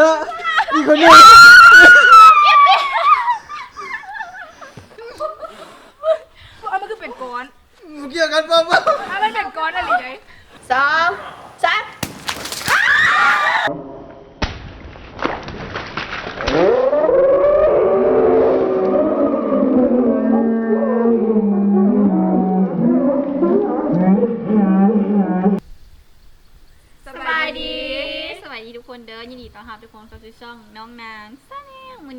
เนาะ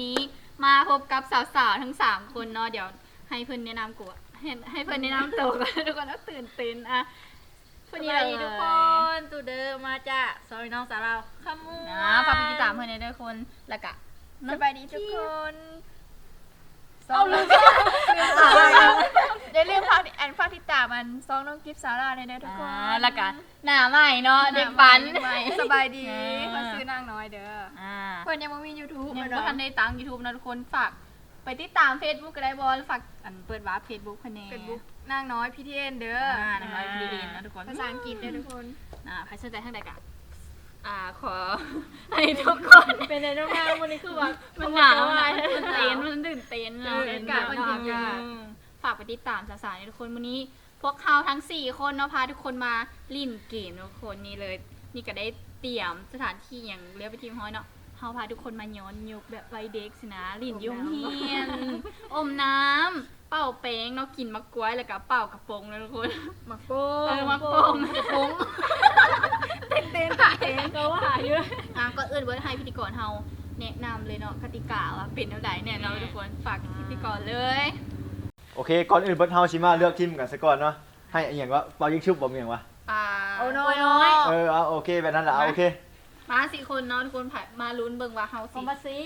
นลวันนี้มาพบกับสาวๆทั้งสามคนเนาะเดี๋ยวให้เพื่อนแนะนำกูให้ให้เพื่อนแนะนำตัวก่อนทุกคนต้องตื่นเต้นอะสคนวัสนี้ดีเลยทุกคนตูเดิมมาจากซอยน้องสาวเราขมูนะฝากไปติดตามเพื่อนในด้วยคนแล้วก็สบายดีทุกคน เอาลืมอย่าลืมฝากแอนฝากติดตามมันซองน้องกิฟต์สาราในเด้อทุกคอ่านแล้วก็หน้าใหม่เนาะเด็กปัน สบายดีอ่ามาซื้อนางน้อยเด้ออ่าเพิ่นยังบ่มี YouTube ยังมาไม่เนาะทันได้ตัง YouTube นะทุกคนฝากไปติดตาม Facebook ก็ได้บอลฝากอันเปิดวาร์ป Facebook เพื่อนแน่เป็นบุ๊กนางน้อยพี่เทนเด้ออ่าอ่าน้องน้อยพีเอ็นนะทุกคน ภาษาอังกฤษเด้อทุกคน อ่าใครสนใจทางใดกัน อ่าขอให้ทุกคนเป็นในน้องนางวันนี้คือว่ามันหนาวนะมันเต้นมันตื่นเต้นเอเนาะออากาศมันเย็นอืมฝากไปติดตามสาวๆนี่ทุกคนวันนี้ พวกเขาทั้ง 4 คนเนาะพาทุกคนมาลิ่นเกมทุกคนนี่เลย นี่ก็ได้เตรียมสถานที่อย่างเรียกไปทีมฮ้อยเนาะเขาพาทุกคนมาย้อนยุคแบบวัยเด็กสินะลิ่นยุ่งเฮียนอมน้ำ เป่าแป้งเนาะกินมะกล้วยแล้วก็เป่ากระโปรงนะทุกคนมักโป้เออมะโป่งกระโปรงเต้นเต้นเต้นก็ว่าอยู่อะก็เอื้อนเบิร์ดให้พิธีกรเฮาแนะนำเลยเนาะกติกาว่าเป็นเท่าใดเนี่ยเราะทุกคนฝากพิธีกรเลยโอเค ก่อนอื่นเบิร์ดเฮาชิมาเลือกทีมกันซะก่อนเนาะ ให้อหย่างว่าเปายิงชุบบ่มีอย่างวะ อ่า เอาน้อยน้อย เออเอาโอเคแบบนั้นแหละเอาโอเค มาสี่คนเนาะทุกคนผ่านมาลุ้นเบิ่งว่าเฮาคอสิมบาซี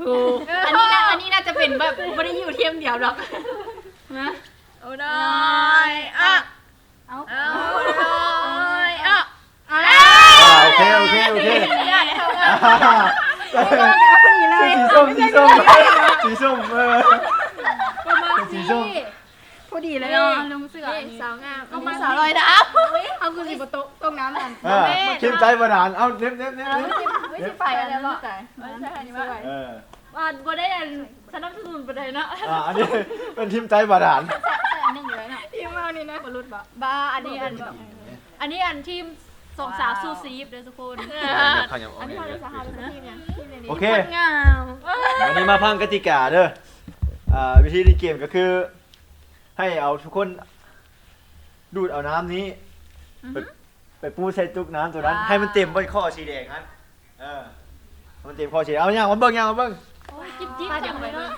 ถูกอันนี้น่าอันนี้น่าจะเป็นแบบไม่ได้อยู่เทียมเดียวหรอกนะโอ้น้อยอะเอาเอาน้อยอะเอาแล้วอ่าโอเคโอเคโอเคสีส้มสีส้มสีส้มเออประมาณสีส้ม พอดีเลยเอาเนาะลงเสือนี่สาวงามก็มาสาวลอยน้ำเอาคือสิบโต๊ะตรงน้ำนั่นเออทีมใจประดานเอาเน็บเน็บเน็บเน็บไม่ใช่ไปอะไรหรอกไม่ใช่อันนี้ว่าเออว่าบ่ได้สนับสนุนประเด็นเนาะอ่าอันนี้เป็นทีมใจประดานใส่อันหนึ่งอยู่แล้วเนาะทีมเรานี่นะบรุษบ่บ้าอันนี้อันอันนี้อันทีมส่งสาวสู้ซีฟเด้อทุกคนอันนี้พอได้สาหาเป็นทีมเนี่ยทีมเนี่ยโอเคงามวันนี้มาพังกติกาเด้ออ่าวิธีเล่นเกมก็คือ ให้เอาทุกคน ดูดเอาน้ำนี้ไปไปปูใส่จุกน้ำตัวนั้นให้มันเต็มบนข้อสีแดงนั้นเออให้มันเต็มข้อสีแดงเอาอย่างมาเบิ่งอย่างมาเบิ่งจิ๊บจิ๊บจังเลยเนาะ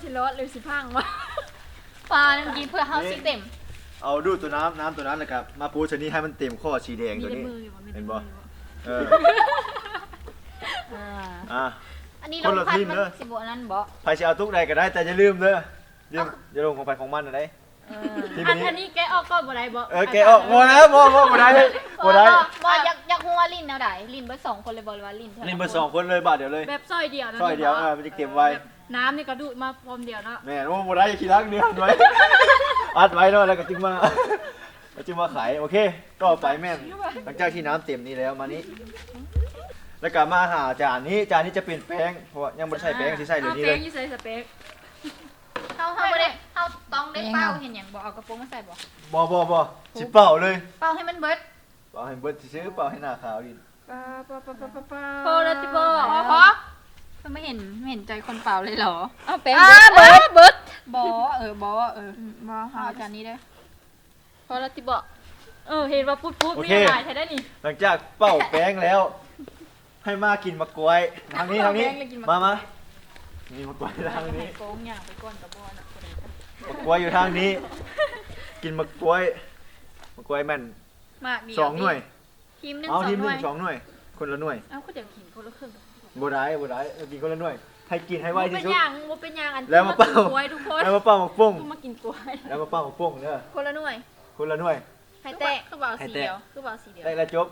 ชิรสหรือสิพังวะปลาน้ำกินเพื่อเฮาสิเต็ม เอาดูดตัวน้ำน้ำตัวนั้นแล้วกับ มาปูชนิดให้มันเต็มข้อสีแดงมีตัวในนี้ มืออยู่บ่มีในเห็นมืบ่ ออยู่บ่เอออ่า อะ อันนี้คนลละงพันทีมมันเด้อ สิบวนั้นบ่ ใครจะเอาทุกใดก็ได้แต่อย่าลืมเด้อ อย่าอย่าลงของไปของมันนะได้เออทีมอันนี้อันนี้แกะออกก็บ่ได้บ่เออแกออกบ่แล้วบ่บ่บ่ได้บ่ได้บ่อยากอยากฮู้ว่าลิ้นแนวใดลิ้นเบิดสองคนเลยบ่หรือว่าลิ้นท่านี่เบอร์สองคนเลยบาทเดียวเลย แบบซอยเดียวนะซอยเดียวเออมันจะเก็บไว้ แบบน้ำนี่ก็ดูดมาพร้อมเดียวเนาะแม่นโอ้บ่ได้อย่าขี้รักเดือนไว้อัดไว้เนาะแล้วก็จึงมาแล้วจึงมาขายโอเคก็ไปแม่นหลังจากที่น้ำเต็มนี้แล้วมานี้ แล้วก็มาหาจานนี้จานนี้จะเป็นแป้งเพราะว่ายังไม่ได้ใส่แป้งที่ใส่เหลือนี้เป๊เลกยยี่ใส่สเปก เฮาเฮาบ่ได้เฮาต้องได้เป้าเห็นหยังบ่เอากระโปรงมาใส่บ่บอบอบอสิเป่าเลยเป้าให้มันเบิดเป่าให้เบิดซื้อเป่าให้หน้าขาวดิปาปาปาปาปาปาโพลาติโบพอพอเพิ่นไม่เห็นไม่เห็นใจคนเป่าเลยเหรอเอาเป็นอ่าเบิดเบิดบ่เออบ่เออบ่เอาหาจานนี้เด้อโพลาติโบเออเห็นว่าปุ๊บปุ๊บมีหลายใช่ได้นี่หลังจากเป่าแป้งแล้ว ให้มากินมะกรวยทางนี้ทางนี้มามา นี่มะกรวยทางนี้โกงอย่างไปก่อนกับบ่น่ะมะกรวยอยู่ทางนี้ กินมะกรวยมะกรวยแม่นมากเดียวสองหน่วย ทีมหนึงเอาสองทีมหหน่นึ่วยงสองหน่วย คนละหน่วยเอ้าก็เดี๋ยวกินคนละครึ่งบ่ได้บ่ได้เอากินคนละหน่วย ให้กินให้ไวบ่เป็ที่นสุด อย่างบ่เป็นอย่างอันแล้วมาเป่า กล้วยทุกคนแล้วมาเป่าหมกปุ้งมากินกล้วยแล้วมาเป่าหมกปุ้งเด้อคนละหน่วยคนละหน่วยให้แตะคือเบาให้สีแตะ เดียวคือเบาสีเดียวได้แล้วจบ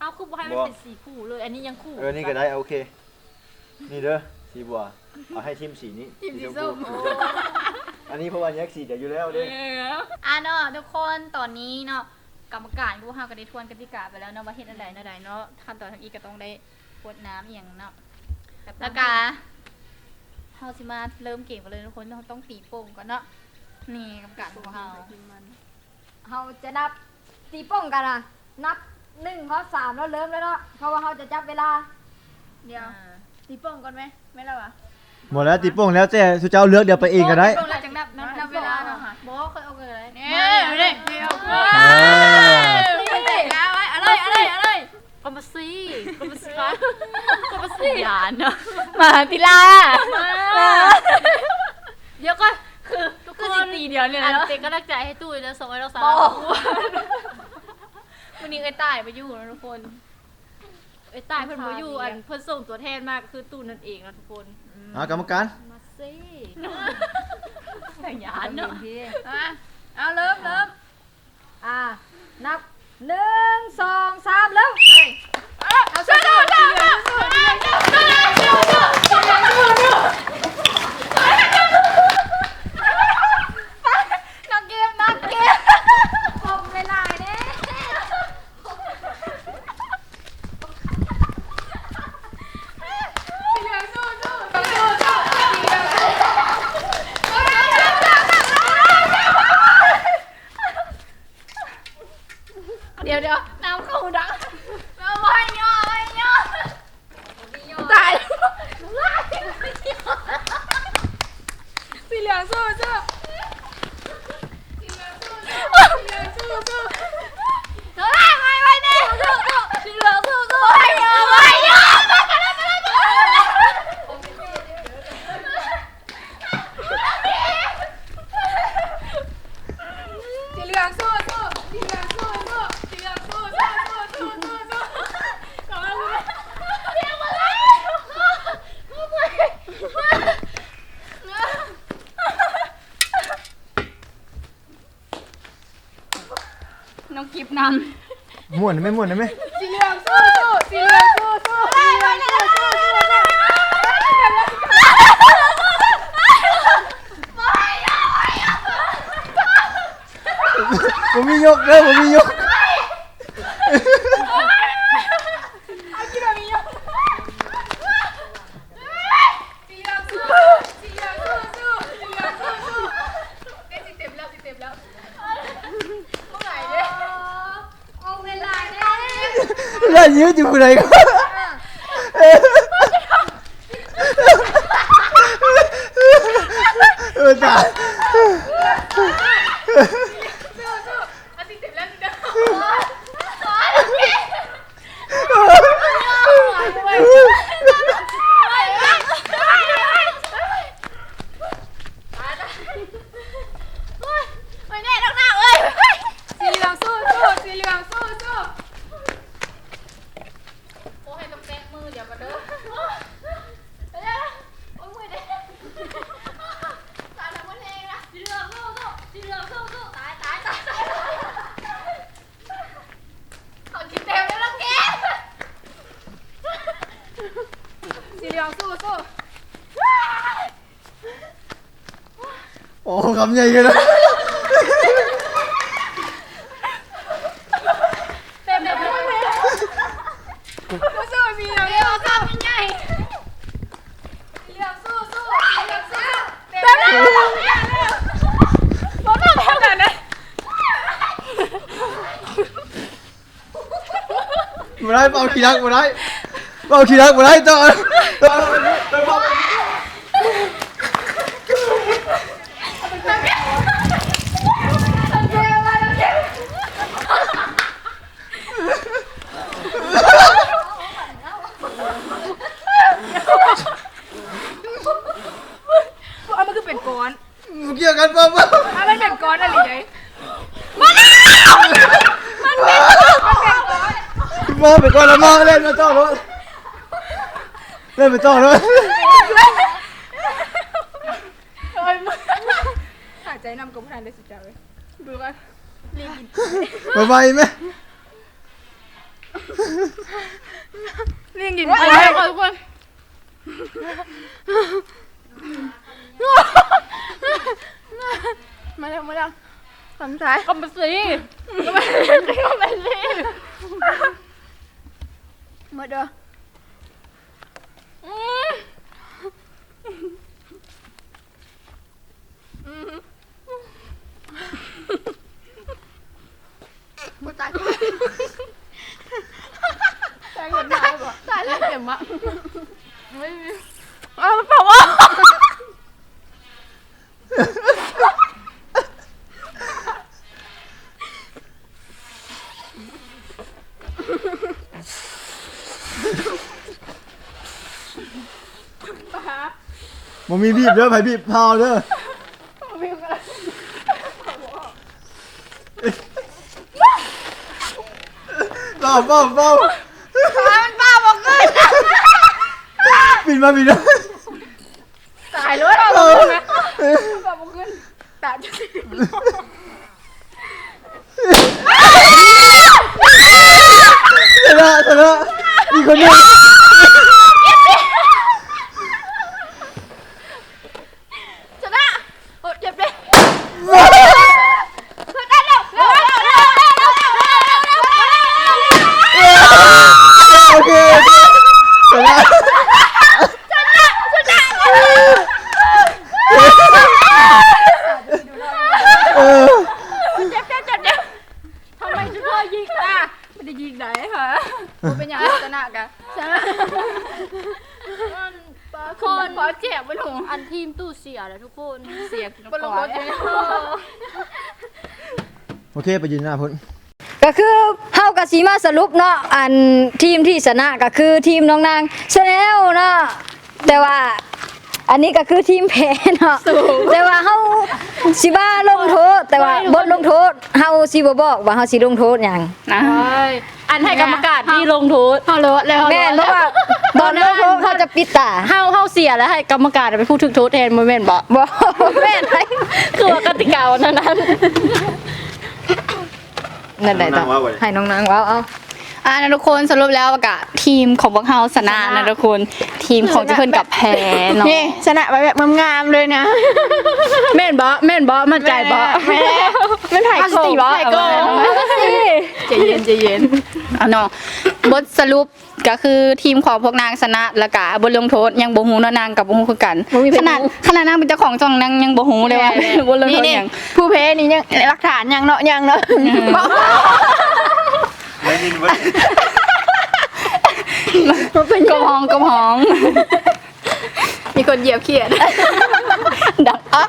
เอ้าคือบ่ให้มันบ่ เป็นสีคู่เลย อันนี้ยังคู่เออนี่ก็ได้โอเค นี่เด้อ สีบัวเอาให้ทีมสีนี้ทีมสีส้มอันนี้เพราะว่าแยกสีจะอยู่แล้วเด้เอออะเนาะทุกคนตอนนี้เนาะกรรมการกูเฮาก็ได้ทวนกติกาไปแล้วเนาะว่าเฮ็ดอะไรเนาะใดเนาะขั้นตอนทางอีกก็ต้องได้กดน้ำอหย่างเนาะแล้วก็เฮาสิมาเริ่มเกมกันเลยทุกคนเราต้องตีโป่งก่อนเนาะนี่กับการของเฮาเราจะนับตีโป้งกันอะนับหนึ่งเขาสามแล้วเริ่มแล้วเนาะเพราะว่าเขาจะจับเวลา เดี๋ยวตีโป่งก่อนไหม ไม่แล้วอะหมดแล้วตีโป่งแล้วแต่สุเจ้าเลือกเดี๋ยวไปเองก็ได้โป่งแล้วจังนับนับนับเวลาเนาะบอกว่าเคยเอากันเลยเนี่ยเนี่ยเดี๋ยวเออนี่เด็กแล้วไว้อะไรอะไรอะไรกมาซีกมาซีกมาซียานเนาะมาพิลาเดี๋ยวก็คือทุกคนตีเดียวเนี่ยอันเนาะเป็นกำลังใจให้ตู้แล้วส่งให้เราสาววันนี้ไอ้ตายไปอยู่นะทุกคน ไอ้ตายเพิ่นบ่อยู่อันเพิ่นส่งตัวแทนมาก็คือตู้นั่นเองนะทุกคนเอากรรมการมาซียานเนาะอะเอาเริ่มเริ่มอ่านับหนึ่งสองสามเริ่มเอาสู้สู้สู้ นักเกมนักเกมผมเวลาเนี่ย เดี๋ยวเดี๋ยวน้ำเข้าดังน้ำไม่ย่อไม่ย่อ ตาย สีเหลืองสู้สู้สีเหลืองสู้สู้สีเหลืองสู้สู้ เฮ้ยไม่ไม่เนี่ยสู้สู้สีเหลืองสู้สู้ไม่ย่อไม่ย่อ สีเหลืองสู้สู้สีเหลืองสู้สู้สีเหลืองสู้สู้สู้สู้สู้สู้ขอให้คุณ น้องกิฟนำ ม่วนไหมม่วนไหมสีเหลืองสู้สู้สีเหลืองสู้สู้สีเหลืองสู้สู้สู้ผมมียกเด้อผมมียก สีเหลืองสู้สีเหลืองสู้สู้สีเหลืองสู้สู้เอ้ยสิเต็มแล้วสิเต็มแล้วเมื่อไหร่เนี่ย เอาเวลาเนี่ย แล้ว ยืดอยู่ไหนก็เออจ้าย สู้สู้อะสิเต็มแล้วสิเต็มแล้ว ไม่แน่นักหนาเอ้ย สีเหลืองสู้สู้สีเหลืองสู้สู้ โอ้ให้ต้องแตะมือเดี๋ยวมาเด้อ โอ้ยมือเด้ ตายแล้วมันเองนะสีเหลืองสู้สู้สีเหลืองสู้สู้ตายตายตายขอกินเต็มแล้วนะแก สีเหลืองสู้สู้ โอ้ คำใหญ่เลยนะเต็มแล้วสู้สู้สีเหลืองเดี๋ยวข้าวมันใหญ่สีเหลืองสู้สู้เหลืองสู้เต็มแล้วรถมาแล้วกันนะมาได้เป่าขี้รักมาได้เป่าขี้รักมาได้ต่อต่อต่อเอามันคือเป็นก้อน เกี่ยวกันเปล่าเปล่า เอามันเป็นก้อนอะไรไง มาไปก่อนละมาเล่นมาต่อรถเล่นไปต่อรถเอ้ยมึงหายใจนำกับผู้ทันได้สุดจ้าเลยดูกันมาไปไหมเรียงกินอะไรก่อนทุกคนมาแล้วมาแล้วสำสายกมาซีมาเด้อ Mở được Một tay Tay gần nào rồi Tay lên kiểm ạ Ơ, phòng ơi ปลว่ามันมีบีบเด้อไผบีบพาวเด้อเป้าเป้าเป้ามันป้าบอกเกินปิดมาปิดมาตายเลยเออตายชนะชนะอีกคนหนึง ชนะโอ้เจ็บเลย โอเคโอเคชนะเออ เจ็บเจ็บเจ็บเจ็บทำไมชุดเธอยิงอะไม่ได้ ยิงไหนคะเป็นยังชนะกันชนะคนขอเจ็บไว้หนูอันทีมตู้เสียแล้วทุกคนเสียกินบนลงรถเลยโอเค ไปยืนหน้าพุ่นก็คือเฮากับสีมาสรุปเนาะอันทีมที่ชนะก็คือทีมน้องนางชาแนลเนาะแต่ว่า อันนี้ก็คือทีมแพ้เนาะแต่ว่าเฮาสิบ้าลงโทษ แต่ว่าบทลงโทษเฮาสิบ่บอกว่าเฮาสิลงโทษหยังนะอันให้กรรมการที่ลงโทษฮัลโหลแล้วแม่นเพราะว่าตอนลงโทษเขาจะปิดตาเฮาเฮาเสียแล้วให้กรรมการไปพูดถึงโทษแทนโมเมนต์บ่บ่แม่นไหมคือว่ากติกาวันนั้นนั่นได้ต่อให้น้องนางเว้าเอา อ่านะทุกคนสรุปแล้วกะทีมของพวกเฮาชนะนะทุกคน ทีมของเจะเพิ่นกับแพ้เนาะนี่ชนะไปแบบงามๆเลยนะ แม่นบ่แม่นบ่มั่นใจบ่แม่ไม่ถ่ายเอาสติบ่ถ่ายโกงใจเย็นใจเย็นเอาเนาะบทสรุปก็คือทีมของพวกนางชนะแล้วก็บทลงโทษยังบ่ฮู้เนาะนางกับบ่ฮู้คือกันขนาดขนาดนางเป็นเจ้าของช่องนางยังบ่ฮู้เลยว่าบทลงโทษหยัง ผู้แพ้นี่ยังหลักฐานยังเนาะยังเนาะ ไม่ยินเว้ยกระพองกระพอง มีคนเหยียบเขียด ดังอัก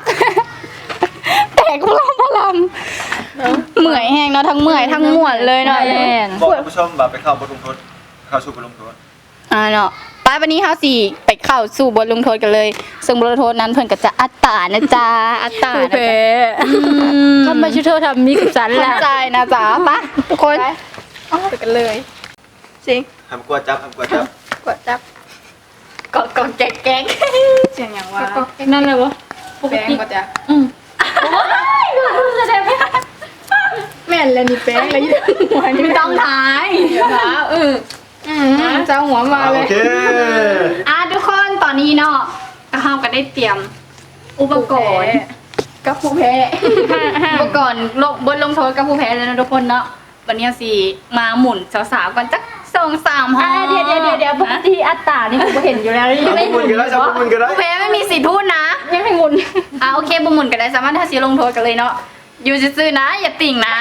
แตกพลอมพลอมเมื่อยแห้งเนาะทั้งเมื่อยทั้งม่วนเลยเนาะแม่นบอกท่านผู้ชมว่าไปเข้าบทลงโทษเข้าสู่บทลงโทษอ่าเนาะป้าวันนี้เฮาสิไปเข้าสู่บทลงโทษกันเลย ซึ่งบทลงโทษนั้นเพิ่นก็จะอัตตานะจ๊ะอัตตาผู้นะแพ้จ๊ะอืมทำไมชุดเธอทำมีกับฉันเข้าล่ะใจนะจ๊ะปะทุกคน ไปกันเลยจริงทำกลัวจับทำกลัวจับกดจับกดกดแก๊กแก๊กเสียงอย่างว่านั่นเลยวะปกแป้งติก็จะอืมแม่นแล้วนี่แป้งแล้วยี่หัวนี่ไม่ต้องถ่ายขาเอออืมเจ้าหัวมาอ่าเลโอย เคอะทุกคนตอนนี้เนาะก็เฮาก็ได้เตรียม อุปกรณ์ กับผู้แพ้ อุปกรณ์ลงบนลงโทษกับผู้แพ้เลยนะทุกคนเนาะ วันนี้สิมาหมุนสาวๆกันจักสองสามห้ออ่าเดี๋ยวเดี๋ยวเดี๋ยวเดี๋ยวปกติอัตตานี่ผมเห็นอยู่แล้วจับมุนกันได้จับมุนกันได้ผู้แพ้ไม่มีสิทธิ์พูดนะยังให้งุนอะโอเคบุหมุนกันได้สามารถถ้าสิลงโทษกันเลยเนาะอยู่ซื่อๆนะ อย่าติ่งนะ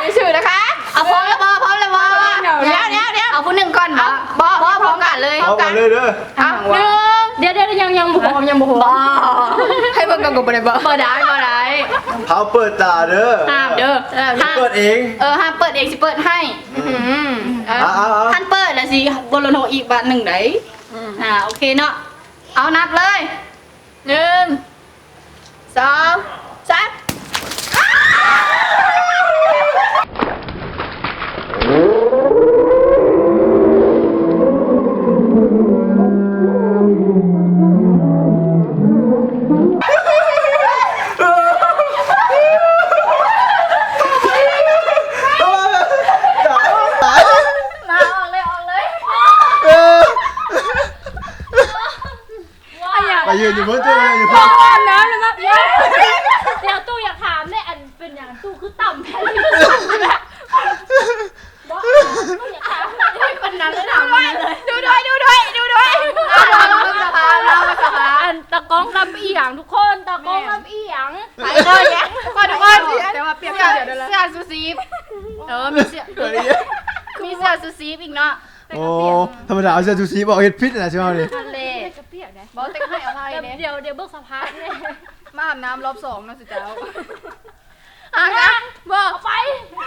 ไม่ชื่อนะคะ เอาพร้อมแล้วบอพร้อมแล้วบอเดี๋ยวเดี๋ยวเดี๋ยวเดี๋ยวเอาผู้หนึ่งก่อนบอบอบอพร้อมกันเลยเอากันเลยเด้ออะหนึ่ง เดี๋ยวเดี๋ยวยังยังบุกยังบุกบอให้เบิ่งกันกับบ่ได้บ่เปิดได้เปิดได้เผาเปิดตาเด้อห้ามเด้อห้ามเปิดเองเออห้ามเปิดเองสิเปิดให้อืมอะเอาเอาเอาท่านเปิดแล้วสิบนโลโนอีกบาทหนึ่งไหนอ่าโอเคเนาะเอานับเลยหนึ่งสองสาม กล้องลำเอียงทุกคนตากล้องลำเอียงไปเลยเนี่ยทุกคนทุกคนแต่ว่าเปรียบเสื้เทีอยบเดี๋ยวเดี๋ยวเสื้อซูซีฟเออมีเสื้อมีเสื้อซูซีฟอีกเนาะโอ้ธรรมดาเอาเสื้อชูชีบอกเฮ็ดพิษนะใช่ไหมนี่ทะเลจะเปียกนะบอสเต็งให้อภัยเนี่ยเดี๋ยวเดี๋ยวเบิกสภาพเนี่ยมาอาบน้ำรอบสองนะสุเจ้าอากาบอกไป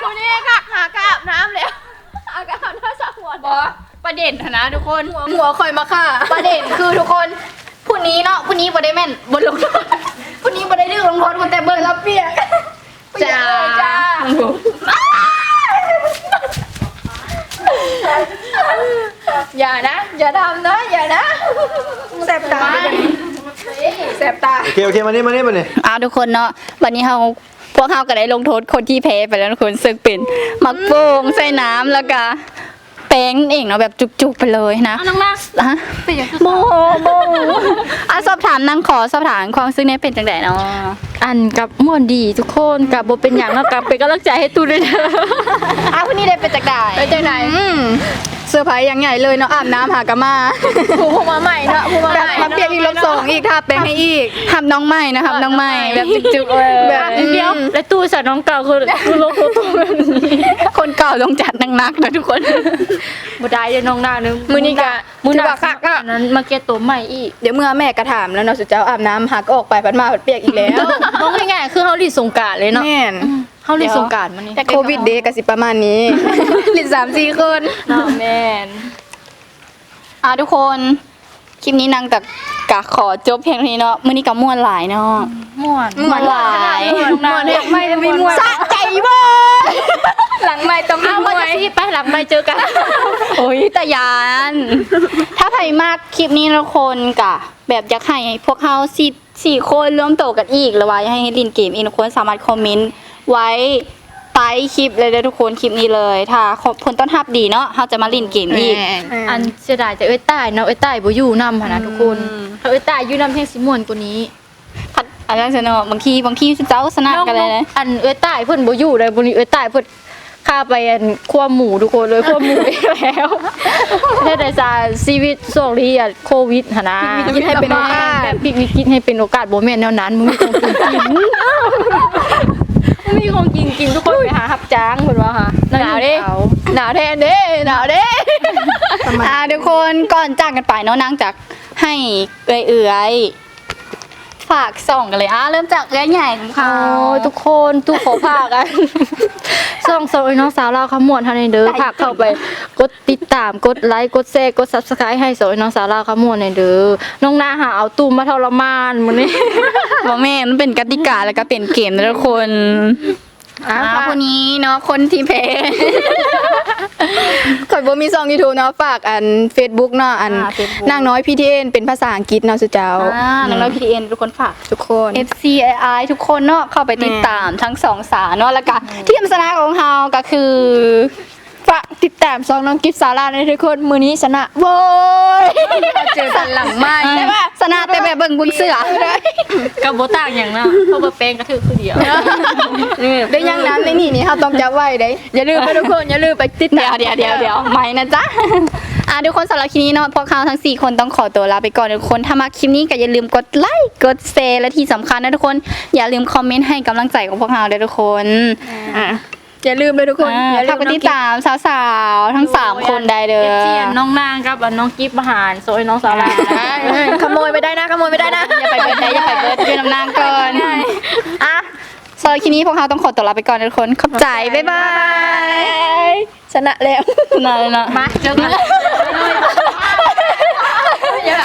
คนนี้ค่ะหากอาบน้ำแล้วอากาศน่าสะหวนบอประเด็นนะทุกคนหัวคอยมาค่ะ ประเด็นคือทุกคน ผู้นี้เนาะผู้นี้บ่ได้แม่นบนลงโทษผู้นี้บ่ได้เรื่องลงโทษคนแต่เบิ่งแล้วเปียกจ้าจ้าอย่านะ อย่าทำนะอย่านะแสบตาแสบตาโอเคโอเคมานี่มานี่มานี่อ่าทุกคนเนาะวันนี้เฮาพวกเฮาก็ได้ลงโทษคนที่แพ้ไปแล้วทุกคนซึ่งเป็นมักโป่งใส่น้ำแล้วก็ แป้งนั่นเองเนาะแบบจุกๆไปเลยนะน้องนาฮะเป็นยังคือโบโบอะสอบถามนางขอสอบถามความซึ้งนี้เป็นจังไดเนาะอันกับม่วนดีทุกคนกับบ่เป็นหยังเนาะกับเป็นกำลังใจให้ตูด้วยเด้ออะผู้นี้ได้เป็นจังไดไปจังไหน เซอร์ไพรส์อย่างใหญ่เลยเนาะอาบน้ำหากะมาผูกมาใหม่เนาะผูกมาแบบใหม่มาเปียกอีกรอบสองอีกทาแป้งให้อีกทำน้องใหม่นะครับน้องใหม่แบบจุกๆเออแบบเดียวและตู้ใส่น้องเก่าคือคือโลโก้ตัวแบบนี้คนเก่าต้องจัดหนักๆนะทุกคนบ่ได้เดี๋ยวน้องนานึงมือนี้กะมือหถือนาว่าคักอะอันนั้นมาเก็ตตัวใหม่อีกเดี๋ยวเมื่อแม่กระถามแล้วเนาะสุเจ้าอาบน้ำหักออกไปพัดมาพัดเปียกอีกแล้วมองง่ายๆคือเฮาลีดสงกรารเลยเนาะแม่น เฮาลีดสงกรารมานี่แต่โควิดเดย์กับสิประมาณนี้ หลิดสามสี่คน เนาะแม่นอะทุกคนคลิปนี้นางแต่กะขอจบเพียงเท่านี้เนาะมื้อนี้ก็ม่วนหลายเนาะม่วนม่วนหลายม่วนเนี่ยไม่ไม่ม่วนสะใจบ่หลังไม่ต้องเอามมาวยสิไปหลังไม่เจอกัน โอ้ยแต่ยาน ถ้าใครมากคลิปนี้ทุกคนกะ แบบอยากให้พวกเฮาสี่สี่คนร่วมโตกันอีกหรือว่าอยากให้ลินเกมอีกทุกคนสามารถคอมเมนต์ ไว้ใต้คลิปเลยเด้อทุกคนคลิปนี้เลย ถ้าผลต้อนรับดีเนาะเฮาจะมาลินเกมอีกอันเสียดายแต่เอ้ยตายเนาะเอ้ยตายบ่อยู่นำหั่นนะทุกคนอืม ถ้าเอ้ยตายอยู่นำแห่งสิม่วนกว่านี้พัดอันนั้นเนาะบางทีบางทีเจ้าสนะกันเลยนะอันเอ้ยตายเพิ่นบ่อยู่เลยบ่นี้เอ้ยตายเพิ่นฆ่าไปอันคั่วหมูทุกคนเลยคั่วหมูไปแล้วแค่แต่ซาชีวิตช่วงนี้อะโควิดหั่นนะพลิกวิกฤตให้เป็นโอกาสแบบพลิกวิกฤตให้เป็นโอกาสบ่แม่นแนวนั้นมึงมีของกินกิน มึงมีของกินกินทุกคนไปหารับจ้างเพิ่นว่าค่ะหนาวดิเอาหนาวแทนเด้หนาวเด้อ่าทุกคนก่อนจากกันไปเนาะนางจากให้เอื่อยๆ ฝากส่องกันเลยอะเริ่มจากเอื้อยใหญ่ของโอ้เขายทุกคนตู้ขอพากันส่องส่องไอ้น้องสาวเราขมวดเท่านี้เด้อพากเข้าไป กดติดตามกดไลค์กดแชร์กด Subscribe ให้ส่องไอ้น้องสาวเราขมวดในอยเด้อน้องนาหาเอาตู้มาทรมานมื้อนี้บอกแม่มันเป็นกติกาแล้วก็เป็นเกมนะทุกคน อ่าคนนี้เนาะคนที่แพ้ข่อยบ่มีซอง YouTube เนาะฝากอัน Facebook เนาะอันอ่า Facebook นางน้อย PTN เป็นภาษาอังกฤษเนาะสุเจ้าอ่าน้องๆ PTN ทุกคนฝาก ทุกคน FCI ทุกคนเนาะเข้าไปติดตามทั้งสองสาเนาะแล้วก็ที่ชนะของเราก็คือ ฝากติดตามซองน้องกิฟสาราในทุกคนมือนี้ชนะโว้ยเจอกันหลังไม้ใช่ปะชนะแต่แบบเบิ่งบุญเสือกับบ่ต่างอย่างเนาะเพราะว่าแป้งก็ถือคือเดียวได้ยังนั้นในนี่นี่เฮาต้องจับไว้เด้อย่าลืมไปทุกคนอย่าลืมไปติดเดี๋ยตาวมเดี๋ยวเดี๋ยวเดี๋ยวไม่นะจ๊ะอะทุกคนสำหรับคลิปนี้เนาะพวกเขาทั้ง 4 คนต้องขอตัวลาไปก่อนทุกคนถ้ามาคลิปนี้ก็อย่าลืมกดไลค์กดแชร์และที่สำคัญนะทุกคน อย่าลืมคอมเมนต์ให้กำลังใจของพวกเราด้วยทุกคนอะ อย่าลืมเลยทุกคนอย่าลืมที่สองติามสาวทั้งสามคนได้เลอฟซีย น้องนางกับน้องกิฟอาหารโซยน้องสาวหลานขโมยไม่ได้นะขโมยไม่ได้นะ อย่าไปเบิร์ดอย่าไปเบิร์ดเป็นน้ำนางก่อนอะสำหรับคลินี้พวกเราต้องขอตัวลาไปก่อนทุกคน ขอบใจ บ๊ายบายชนะแล้ว นานเลยนมาเจอกัน อยอะ